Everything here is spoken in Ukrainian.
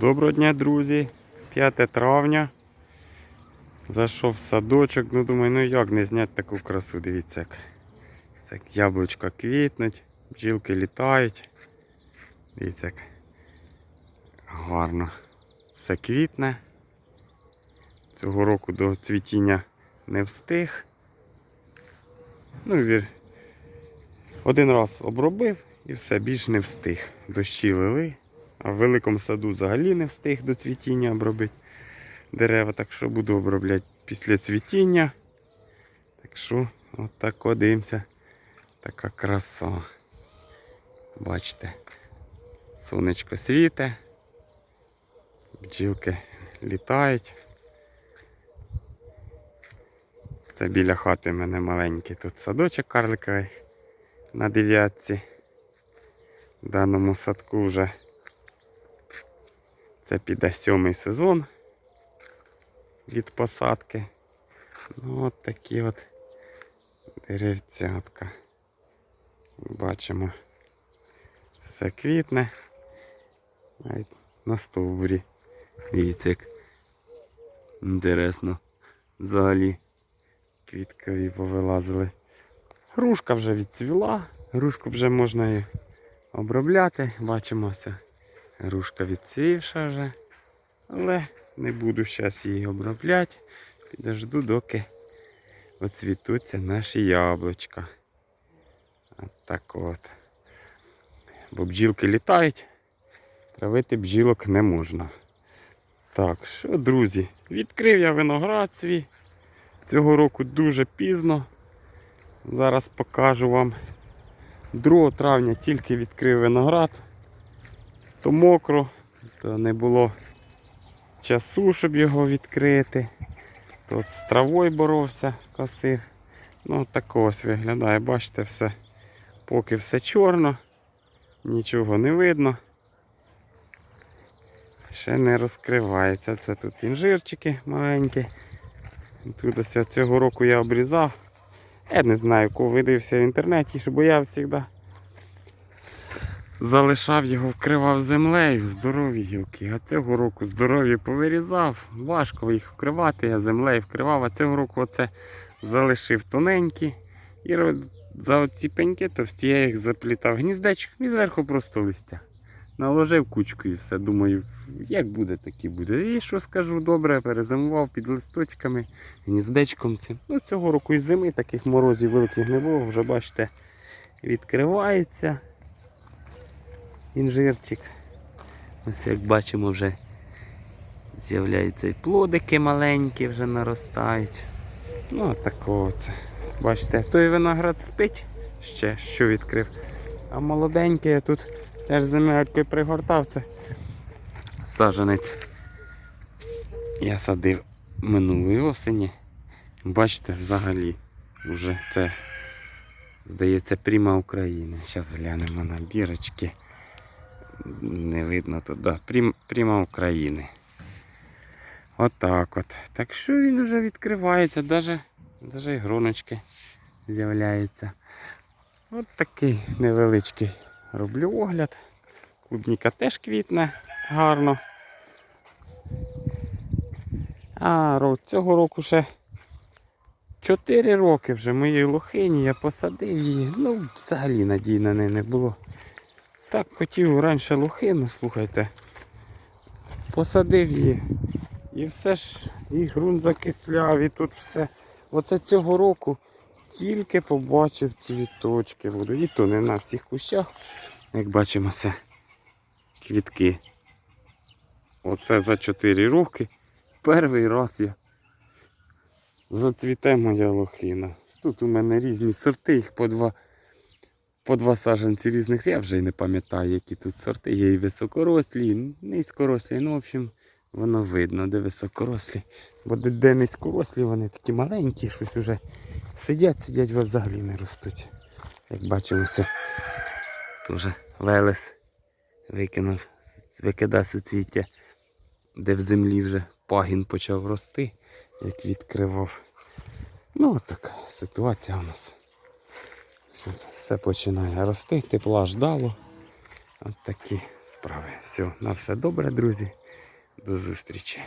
Доброго дня, друзі! 5 травня. Зайшов в садочок. Ну думаю, ну як не зняти таку красу. Дивіться, як як яблучка квітнуть, бджілки літають. Дивіться, як гарно. Все квітне. Цього року до цвітіння не встиг. Ну, вір. Один раз обробив і все, більш не встиг. Дощі лили. А в великому саду взагалі не встиг до цвітіння обробити дерева, так що буду обробляти після цвітіння. Так що, отак от дивимося. Така краса. Бачите, сонечко світе, бджілки літають. Це біля хати в мене маленький тут садочок карликовий на дев'ятці. В даному садку вже це піде сьомий сезон від посадки. Ну от такі от деревцятка. Бачимо. Все квітне. Навіть на стовбурі. Дивіться, як інтересно. Взагалі квіткові повилазили. Грушка вже відцвіла, грушку вже можна і обробляти. Бачимо все. Грушка відцвівша вже. Але не буду зараз її обробляти. Підожду, доки оцвітуться наші яблучка. От так от. Бо бджілки літають, травити бджілок не можна. Так, що, друзі, відкрив я виноград свій. Цього року дуже пізно. Зараз покажу вам. 2 травня тільки відкрив виноград то мокро, то не було часу, щоб його відкрити. Тут з травою боровся, косив. Ну так ось виглядає, бачите, все. Поки все чорно, нічого не видно. Ще не розкривається. Це тут інжирчики маленькі. Тут ось цього року я обрізав. Я не знаю, кого видився в інтернеті, бо я завжди залишав його, вкривав землею, здорові гілки. А цього року здорові повирізав. Важко їх вкривати, я землею вкривав, а цього року оце залишив тоненькі. І за оці пеньки товсті я їх заплітав гніздечок і зверху просто листя. Наложив кучку і все. Думаю, як буде, так і буде. І що скажу, добре, перезимував під листочками, гніздечком цим. Ну, цього року і зими таких морозів великих не було, вже бачите, відкривається інжирчик. Ось як бачимо вже з'являються і плодики маленькі вже наростають. Ну такого це. Бачите, той виноград спить ще, що відкрив. А молоденький я тут теж земелькою пригортав це. Саженець. Я садив минулої осені. Бачите, взагалі вже це, здається, пряма України. Зараз глянемо на бірочки. Не видно тут, да. Прім, прямо України. Отак от. Так що він вже відкривається, навіть, і гроночки з'являються. От такий невеличкий роблю огляд. Клубніка теж квітне гарно. А цього року ще 4 роки вже моєї лохині, я посадив її. Ну, взагалі надій на неї не було. Так хотів раніше лохину, слухайте. Посадив її. І все ж, і ґрунт закисляв, і тут все. Оце цього року тільки побачив цвіточки буду. І то не на всіх кущах. Як бачимо, це квітки. Оце за 4 роки. Перший раз я зацвіте моя лохина. Тут у мене різні сорти, їх по два по два саджанці різних. Я вже й не пам'ятаю, які тут сорти. Є і високорослі, і низькорослі. Ну, в общем, воно видно, де високорослі. Бо де, де низькорослі, вони такі маленькі, щось уже сидять, сидять, взагалі не ростуть. Як бачимо, все. Тоже Велес викинув, викидав суцвіття, де в землі вже пагін почав рости, як відкривав. Ну, от така ситуація у нас. Все починає рости, тепла ждало. От такі справи. Все, на все добре, друзі. До зустрічі.